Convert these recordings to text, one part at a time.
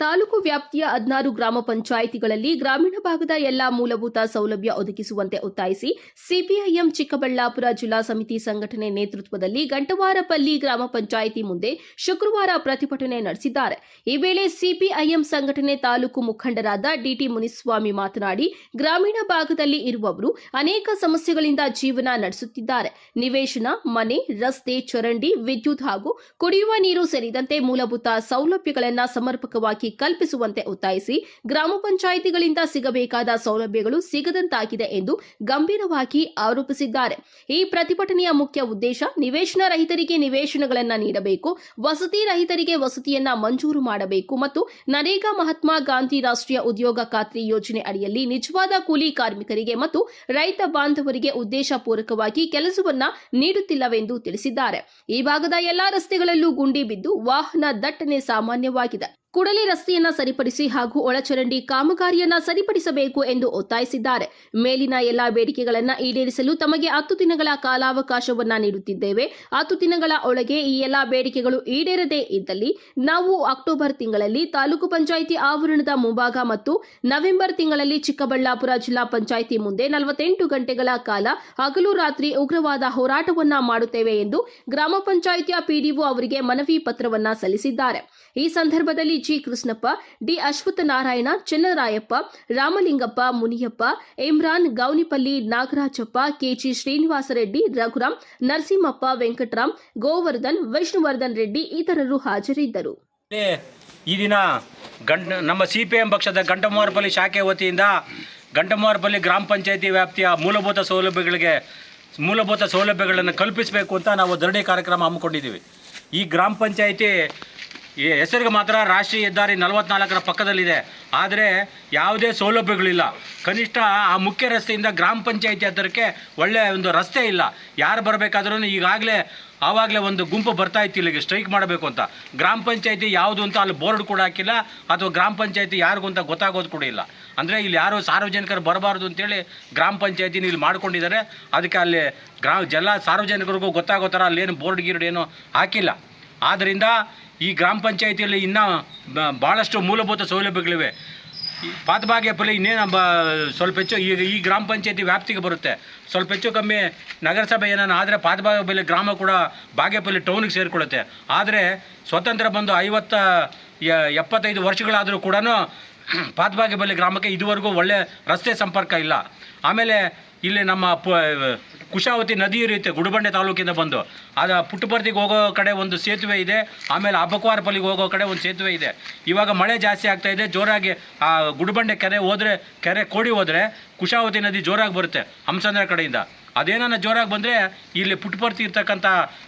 ತಾಲೂಕು ವ್ಯಾಪ್ತಿಯ ಹದಿನಾರು ಗ್ರಾಮ ಪಂಚಾಯಿತಿಗಳಲ್ಲಿ ಗ್ರಾಮೀಣ ಭಾಗದ ಎಲ್ಲಾ ಮೂಲಭೂತ ಸೌಲಭ್ಯ ಒದಗಿಸುವಂತೆ ಒತ್ತಾಯಿಸಿ ಸಿಪಿಐಎಂ ಚಿಕ್ಕಬಳ್ಳಾಪುರ ಜಿಲ್ಲಾ ಸಮಿತಿ ಸಂಘಟನೆ ನೇತೃತ್ವದಲ್ಲಿ ಗಂಟವಾರಪಲ್ಲಿ ಗ್ರಾಮ ಪಂಚಾಯಿತಿ ಮುಂದೆ ಶುಕ್ರವಾರ ಪ್ರತಿಭಟನೆ ನಡೆಸಿದ್ದಾರೆ. ಈ ವೇಳೆ ಸಿಪಿಐಎಂ ಸಂಘಟನೆ ತಾಲೂಕು ಮುಖಂಡರಾದ ಡಿಟಿ ಮುನಿಸ್ವಾಮಿ ಮಾತನಾಡಿ, ಗ್ರಾಮೀಣ ಭಾಗದಲ್ಲಿ ಇರುವವರು ಅನೇಕ ಸಮಸ್ಯೆಗಳಿಂದ ಜೀವನ ನಡೆಸುತ್ತಿದ್ದಾರೆ. ನಿವೇಶನ, ಮನೆ, ರಸ್ತೆ, ಚರಂಡಿ, ವಿದ್ಯುತ್ ಹಾಗೂ ಕುಡಿಯುವ ನೀರು ಸೇರಿದಂತೆ ಮೂಲಭೂತ ಸೌಲಭ್ಯಗಳನ್ನು ಸಮರ್ಪಕವಾಗಿ ಕಲ್ಪಿಸುವಂತೆ ಒತ್ತಾಯಿಸಿ ಗ್ರಾಮ ಪಂಚಾಯಿತಿಗಳಿಂದ ಸಿಗಬೇಕಾದ ಸೌಲಭ್ಯಗಳು ಸಿಗದಂತಾಗಿದೆ ಎಂದು ಗಂಭೀರವಾಗಿ ಆರೋಪಿಸಿದ್ದಾರೆ. ಈ ಪ್ರತಿಭಟನೆಯ ಮುಖ್ಯ ಉದ್ದೇಶ ನಿವೇಶನ ರಹಿತರಿಗೆ ನಿವೇಶನಗಳನ್ನು ನೀಡಬೇಕು, ವಸತಿ ರಹಿತರಿಗೆ ವಸತಿಯನ್ನ ಮಂಜೂರು ಮಾಡಬೇಕು ಮತ್ತು ನರೇಗಾ ಮಹಾತ್ಮ ಗಾಂಧಿ ರಾಷ್ಟ್ರೀಯ ಉದ್ಯೋಗ ಖಾತ್ರಿ ಯೋಜನೆ ಅಡಿಯಲ್ಲಿ ನಿಜವಾದ ಕೂಲಿ ಕಾರ್ಮಿಕರಿಗೆ ಮತ್ತು ರೈತ ಬಾಂಧವರಿಗೆ ಉದ್ದೇಶಪೂರ್ವಕವಾಗಿ ಕೆಲಸವನ್ನ ನೀಡುತ್ತಿಲ್ಲವೆಂದು ತಿಳಿಸಿದ್ದಾರೆ. ಈ ಭಾಗದ ಎಲ್ಲಾ ರಸ್ತೆಗಳಲ್ಲೂ ಗುಂಡಿ ಬಿದ್ದು ವಾಹನ ದಟ್ಟಣೆ ಸಾಮಾನ್ಯವಾಗಿದೆ. ಕೂಡಲೇ ರಸ್ತೆಯನ್ನ ಸರಿಪಡಿಸಿ ಹಾಗೂ ಒಳಚರಂಡಿ ಕಾಮಗಾರಿಯನ್ನ ಸರಿಪಡಿಸಬೇಕು ಎಂದು ಒತ್ತಾಯಿಸಿದ್ದಾರೆ. ಮೇಲಿನ ಎಲ್ಲಾ ಬೇಡಿಕೆಗಳನ್ನ ಈಡೇರಿಸಲು ತಮಗೆ ಹತ್ತು ದಿನಗಳ ಕಾಲಾವಕಾಶವನ್ನ ನೀಡುತ್ತಿದ್ದೇವೆ. ಹತ್ತು ದಿನಗಳ ಒಳಗೆ ಈ ಎಲ್ಲಾ ಬೇಡಿಕೆಗಳು ಈಡೇರದೇ ಇದ್ದಲ್ಲಿ ನಾವು ಅಕ್ಟೋಬರ್ ತಿಂಗಳಲ್ಲಿ ತಾಲೂಕು ಪಂಚಾಯಿತಿ ಆವರಣದ ಮುಂಭಾಗ ಮತ್ತು ನವೆಂಬರ್ ತಿಂಗಳಲ್ಲಿ ಚಿಕ್ಕಬಳ್ಳಾಪುರ ಜಿಲ್ಲಾ ಪಂಚಾಯಿತಿ ಮುಂದೆ ನಲವತ್ತೆಂಟು ಗಂಟೆಗಳ ಕಾಲ ಹಗಲು ರಾತ್ರಿ ಉಗ್ರವಾದ ಹೋರಾಟವನ್ನ ಮಾಡುತ್ತೇವೆ ಎಂದು ಗ್ರಾಮ ಪಂಚಾಯಿತಿಯ ಪಿಡಿಒ ಅವರಿಗೆ ಮನವಿ ಪತ್ರವನ್ನ ಸಲ್ಲಿಸಿದ್ದಾರೆ. ಈ ಸಂದರ್ಭದಲ್ಲಿ G Krishnappa, D Ashwathanarayana, Chennarayappa, Ramalingappa, Muniyappa, Imran Gownipalli, Nagarajappa, K G Srinivasareddy Raghuram Narasimhappa Venkataram Govardhan, Vishnuvardhan Reddy ಇತರರು ಹಾಜರಿದ್ದರು. ಈ ದಿನ ಗಂಡ, ನಮ್ಮ ಸಿ ಪಿ ಎಂ ಪಕ್ಷದ ಗಂಟಮೋರ್ಪಲ್ಲಿ ಶಾಖೆ ವತಿಯಿಂದ ಗಂಟಮೋರ್ಪಲ್ಲಿ ಗ್ರಾಮ ಪಂಚಾಯತಿ ವ್ಯಾಪ್ತಿಯ ಮೂಲಭೂತ ಸೌಲಭ್ಯಗಳಿಗೆ, ಮೂಲಭೂತ ಸೌಲಭ್ಯಗಳನ್ನು ಕಲ್ಪಿಸಬೇಕು ಅಂತ ನಾವು ಧರಣಿ ಕಾರ್ಯಕ್ರಮ ಹಮ್ಮಿಕೊಂಡಿದ್ದೀವಿ. ಈ ಗ್ರಾಮ ಪಂಚಾಯತಿ ಈ ಹೆಸರಿಗೆ ಮಾತ್ರ ರಾಷ್ಟ್ರೀಯ ಹೆದ್ದಾರಿ ನಲವತ್ನಾಲ್ಕರ ಪಕ್ಕದಲ್ಲಿದೆ. ಆದರೆ ಯಾವುದೇ ಸೌಲಭ್ಯಗಳಿಲ್ಲ. ಕನಿಷ್ಠ ಆ ಮುಖ್ಯ ರಸ್ತೆಯಿಂದ ಗ್ರಾಮ ಪಂಚಾಯತಿ ಹತ್ತಿರಕ್ಕೆ ಒಳ್ಳೆಯ ಒಂದು ರಸ್ತೆ ಇಲ್ಲ. ಯಾರು ಬರಬೇಕಾದ್ರೂ ಈಗಾಗಲೇ, ಆವಾಗಲೇ ಒಂದು ಗುಂಪು ಬರ್ತಾ ಇತ್ತು ಇಲ್ಲಿಗೆ ಸ್ಟ್ರೈಕ್ ಮಾಡಬೇಕು ಅಂತ. ಗ್ರಾಮ ಪಂಚಾಯತಿ ಯಾವುದು ಅಂತ ಅಲ್ಲಿ ಬೋರ್ಡ್ ಕೂಡ ಹಾಕಿಲ್ಲ, ಅಥವಾ ಗ್ರಾಮ ಪಂಚಾಯತಿ ಯಾರಿಗೂ ಅಂತ ಗೊತ್ತಾಗೋದು ಕೂಡ ಇಲ್ಲ. ಅಂದರೆ ಇಲ್ಲಿ ಯಾರು ಸಾರ್ವಜನಿಕರು ಬರಬಾರ್ದು ಅಂತೇಳಿ ಗ್ರಾಮ ಪಂಚಾಯತಿನ ಇಲ್ಲಿ ಮಾಡ್ಕೊಂಡಿದ್ದಾರೆ. ಅದಕ್ಕೆ ಅಲ್ಲಿ ಗ್ರಾಮ ಎಲ್ಲ ಸಾರ್ವಜನಿಕರಿಗೂ ಗೊತ್ತಾಗೋ ಥರ ಅಲ್ಲೇನು ಬೋರ್ಡ್ ಗೀರ್ಡ್ ಏನು ಹಾಕಿಲ್ಲ. ಆದ್ದರಿಂದ ಈ ಗ್ರಾಮ ಪಂಚಾಯತಿಯಲ್ಲಿ ಇನ್ನೂ ಭಾಳಷ್ಟು ಮೂಲಭೂತ ಸೌಲಭ್ಯಗಳಿವೆ. ಈ ಪಾತಬಾಗೇಪಲ್ಲಿ ಇನ್ನೇನು ಬ, ಸ್ವಲ್ಪ ಹೆಚ್ಚು, ಈಗ ಈ ಗ್ರಾಮ ಪಂಚಾಯತಿ ವ್ಯಾಪ್ತಿಗೆ ಬರುತ್ತೆ. ಸ್ವಲ್ಪ ಹೆಚ್ಚು ಕಮ್ಮಿ ನಗರಸಭೆ ಏನಾನ ಆದರೆ ಪಾತಬಾಗೇಪಲ್ಲಿ ಗ್ರಾಮ ಕೂಡ ಬಾಗೇಪಲ್ಲಿ ಟೌನಿಗೆ ಸೇರಿಕೊಳ್ಳುತ್ತೆ ಆದರೆ ಸ್ವತಂತ್ರ ಬಂದು ಐವತ್ತ ಎಪ್ಪತ್ತೈದು ವರ್ಷಗಳಾದರೂ ಕೂಡ ಪಾತಬಾಗೇಪಲ್ಲಿ ಗ್ರಾಮಕ್ಕೆ ಇದುವರೆಗೂ ಒಳ್ಳೆ ರಸ್ತೆ ಸಂಪರ್ಕ ಇಲ್ಲ. ಆಮೇಲೆ ಇಲ್ಲಿ ನಮ್ಮ ಪ ಕುಶಾವತಿ ನದಿ ಇರುತ್ತೆ, ಗುಡುಬಂಡೆ ತಾಲೂಕಿಂದ ಬಂದು. ಅದು ಪುಟ್ಟಪರ್ತಿಗೆ ಹೋಗೋ ಕಡೆ ಒಂದು ಸೇತುವೆ ಇದೆ, ಆಮೇಲೆ ಅಬ್ಬಕ್ವಾರಪಲ್ಲಿಗೆ ಹೋಗೋ ಕಡೆ ಒಂದು ಸೇತುವೆ ಇದೆ. ಇವಾಗ ಮಳೆ ಜಾಸ್ತಿ ಆಗ್ತಾ ಇದೆ, ಜೋರಾಗಿ ಆ ಗುಡುಬಂಡೆ ಕೆರೆ ಹೋದರೆ, ಕೆರೆ ಕೋಡಿ ಹೋದರೆ ಕುಶಾವತಿ ನದಿ ಜೋರಾಗಿ ಬರುತ್ತೆ ಹಂಸಂದ್ರ ಕಡೆಯಿಂದ. ಅದೇನಾನ ಜೋರಾಗಿ ಬಂದರೆ ಇಲ್ಲಿ ಪುಟ್ಟಪರ್ತಿ ಇರ್ತಕ್ಕಂಥ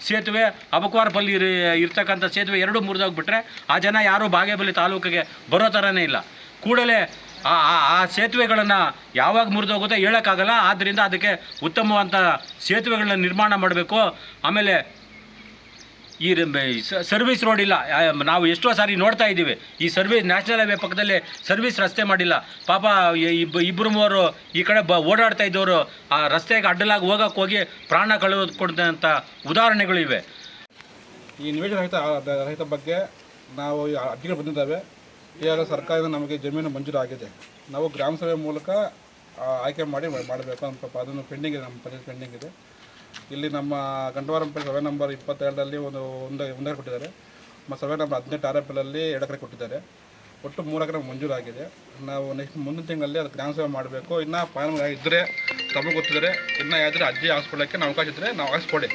ಸೇತುವೆ ಅಬಕ್ವಾರಪಲ್ಲಿ ಇರ್ ಇರ್ತಕ್ಕಂಥ ಸೇತುವೆ ಎರಡು ಮುರಿದೋಗ್ಬಿಟ್ರೆ ಆ ಜನ ಯಾರೂ ಬಾಗೇಪಲ್ಲಿ ತಾಲೂಕಿಗೆ ಬರೋ ಥರನೇ ಇಲ್ಲ. ಕೂಡಲೇ ಆ, ಆ- ಸೇತುವೆಗಳನ್ನು ಯಾವಾಗ ಮುರಿದೋಗುತ್ತೋ ಹೇಳೋಕ್ಕಾಗಲ್ಲ. ಆದ್ದರಿಂದ ಅದಕ್ಕೆ ಉತ್ತಮವಾದಂಥ ಸೇತುವೆಗಳನ್ನ ನಿರ್ಮಾಣ ಮಾಡಬೇಕು. ಆಮೇಲೆ ಈ ಸರ್ವಿಸ್ ರೋಡ್ ಇಲ್ಲ. ನಾವು ಎಷ್ಟೋ ಸಾರಿ ನೋಡ್ತಾ ಇದ್ದೀವಿ. ಈ ಸರ್ವಿಸ್, ನ್ಯಾಷನಲ್ ಹೈವೇ ಪಕ್ಕದಲ್ಲಿ ಸರ್ವಿಸ್ ರಸ್ತೆ ಮಾಡಿಲ್ಲ. ಪಾಪ ಇಬ್ಬ ಇಬ್ಬರು ಮೂವರು ಈ ಕಡೆ ಬ, ಓಡಾಡ್ತಾ ಇದ್ದವರು, ಆ ರಸ್ತೆಗೆ ಅಡ್ಡಲಾಗಿ ಹೋಗಕ್ಕೆ ಹೋಗಿ ಪ್ರಾಣ ಕಳೆದುಕೊಂಡಂಥ ಉದಾಹರಣೆಗಳಿವೆ. ಈ ನಿವೇಶನ ರಹಿತ ರಹಿತ ಬಗ್ಗೆ ನಾವು ಅರ್ಜಿಗಳು ಬಂದಿದ್ದಾವೆ. ಈಗಾಗಲೇ ಸರ್ಕಾರದಿಂದ ನಮಗೆ ಜಮೀನು ಮಂಜೂರಾಗಿದೆ. ನಾವು ಗ್ರಾಮ ಸಭೆ ಮೂಲಕ ಆಯ್ಕೆ ಮಾಡಿ ಮಾಡಬೇಕು ಅಂತ ಪಾಪ ಅದನ್ನು ಪೆಂಡಿಂಗ್ ಇದೆ, ನಮ್ಮ ಪಂಚಾಯತ್ ಪೆಂಡಿಂಗ್ ಇದೆ. ಇಲ್ಲಿ ನಮ್ಮ ಗಂಡವಾರಂ ಸರ್ವೆ ನಂಬರ್ ಇಪ್ಪತ್ತೆರಡರಲ್ಲಿ ಒಂದು ಒಂದು ಒಂದೆರಡು ಕೊಟ್ಟಿದ್ದಾರೆ. ಮತ್ತು ಸರ್ವೆ ನಂಬರ್ ಹದಿನೆಂಟು ಆರ್ ಎಫ್ ಎರಡು ಎಕರೆ ಕೊಟ್ಟಿದ್ದಾರೆ. ಒಟ್ಟು ಮೂರು ಎಕರೆ ಮಂಜೂರಾಗಿದೆ. ನಾವು ನೆಕ್ಸ್ಟ್ ಮುಂದಿನ ತಿಂಗಳಲ್ಲಿ ಅದು ಗ್ರಾಮ ಸಭೆ ಮಾಡಬೇಕು. ಇನ್ನು ಫಾರ್ಮ್ ಇದ್ದರೆ ತಮಗೆ ಗೊತ್ತಿದ್ದರೆ, ಇನ್ನು ಯಾವ್ದಾದ್ರು ಅರ್ಜಿ ಹಾಕ್ಸ್ಕೊಳ್ಳೋಕ್ಕೆ ನಾವು ಅವಕಾಶ ಇದ್ದರೆ ನಾವು ಹಾಕ್ಸ್ಕೊಡಿ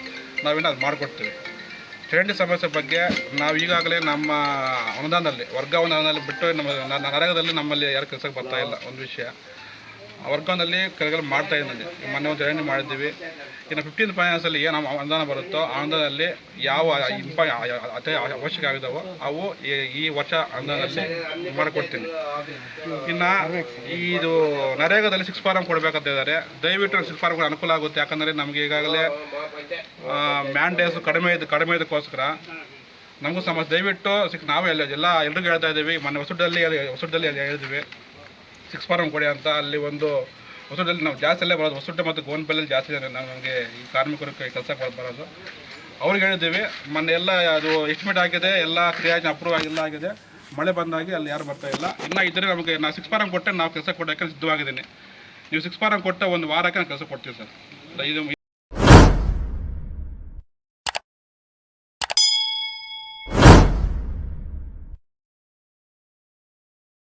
ನಾವಿನ್ನು ಅದು ಮಾಡಿಕೊಡ್ತೀವಿ. ಚರಂಡಿ ಸಮಸ್ಯೆ ಬಗ್ಗೆ ನಾವು ಈಗಾಗಲೇ ನಮ್ಮ ಅನುದಾನದಲ್ಲಿ ವರ್ಗಾವಣೆಯಲ್ಲಿ ಬಿಟ್ಟು ನಮ್ಮ ನರಗದಲ್ಲಿ ನಮ್ಮಲ್ಲಿ ಯಾರು ಕೆಲಸಕ್ಕೆ ಬರ್ತಾ ಇಲ್ಲ, ಒಂದು ವಿಷಯ. ವರ್ಗಾವಣೆಯಲ್ಲಿ ಕೆಳಗಡೆ ಮಾಡ್ತಾ ಇದ್ದೀನಿ. ಮೊನ್ನೆ ಒಂದು ಜರ್ನಿ ಮಾಡಿದ್ದೀವಿ. ಇನ್ನು ಫಿಫ್ಟೀನ್ ಫೈನಾನ್ಸಲ್ಲಿ ಏನು ಅನುದಾನ ಬರುತ್ತೋ ಆ ಅನುದಾನದಲ್ಲಿ ಯಾವ ಇಂಪ ಅತಿ ಅವಶ್ಯಕ ಆಗಿದಾವೋ ಅವು ಈ- ವರ್ಷ ಅನುದಾನದಲ್ಲಿ ಮಾಡಿಕೊಡ್ತೀನಿ. ಇನ್ನು ಇದು ನರೇಗಾದಲ್ಲಿ ಸಿಕ್ಸ್ ಫಾರಮ್ ಕೊಡಬೇಕಂತ ಇದ್ದಾರೆ. ದಯವಿಟ್ಟು ಸಿಕ್ಸ್ ಫಾರಮ್ ಕೂಡ ಅನುಕೂಲ ಆಗುತ್ತೆ. ಯಾಕಂದರೆ ನಮಗೆ ಈಗಾಗಲೇ ಮ್ಯಾನ್ ಡೇಸ್ ಕಡಿಮೆ ಇದು ಕಡಿಮೆ ಇದಕ್ಕೋಸ್ಕರ ನಮಗೂ ಸಮಸ್ಯೆ ದಯವಿಟ್ಟು ಸಿಕ್ ನಾವು ಎಲ್ಲ ಎಲ್ಲ ಎಲ್ರಿಗೂ ಹೇಳ್ತಾ ಇದ್ದೀವಿ. ಮೊನ್ನೆ ಹೊಸದಲ್ಲಿ ಹೊಸದಲ್ಲಿ ಹೇಳಿದ್ವಿ ಸಿಕ್ಸ್ ಫಾರಮ್ ಕೊಡಿ ಅಂತ ಅಲ್ಲಿ ಒಂದು ಹೊಸೂಟಲ್ಲಿ ನಾವು ಜಾಸ್ತಿ ಅಲ್ಲೇ ಬರೋದು ಹೊಸಟೆ ಮತ್ತು ಗೋನ್ಪಲ್ಲಿ ಜಾಸ್ತಿ ಜನ ನಮಗೆ ಈ ಕಾರ್ಮಿಕರಿಗೆ ಕೆಲಸ ಬರೋದು. ಅವ್ರಿಗೆ ಹೇಳಿದ್ದೀವಿ, ಮೊನ್ನೆ ಎಲ್ಲ ಅದು ಎಸ್ಟಿಮೇಟ್ ಆಗಿದೆ, ಎಲ್ಲ ಕ್ರಿಯಾಜನ ಅಪ್ರೂವ್ ಆಗಿಲ್ಲ ಆಗಿದೆ. ಮಳೆ ಬಂದಾಗಿ ಅಲ್ಲಿ ಯಾರು ಬರ್ತಾ ಇಲ್ಲ. ಇನ್ನು ಇದ್ದರೆ ನಮಗೆ ನಾವು ಸಿಕ್ಸ್ ಫಾರಮ್ ಕೊಟ್ಟೆ, ನಾವು ಕೆಲಸ ಕೊಡೋಕ್ಕೆ ಸಿದ್ಧವಾಗಿದ್ದೀನಿ. ನೀವು ಸಿಕ್ಸ್ ಫಾರಮ್ ಕೊಟ್ಟ ಒಂದು ವಾರಕ್ಕೆ ನಾನು ಕೆಲಸ ಕೊಡ್ತೀವಿ ಸರ್, ಇದು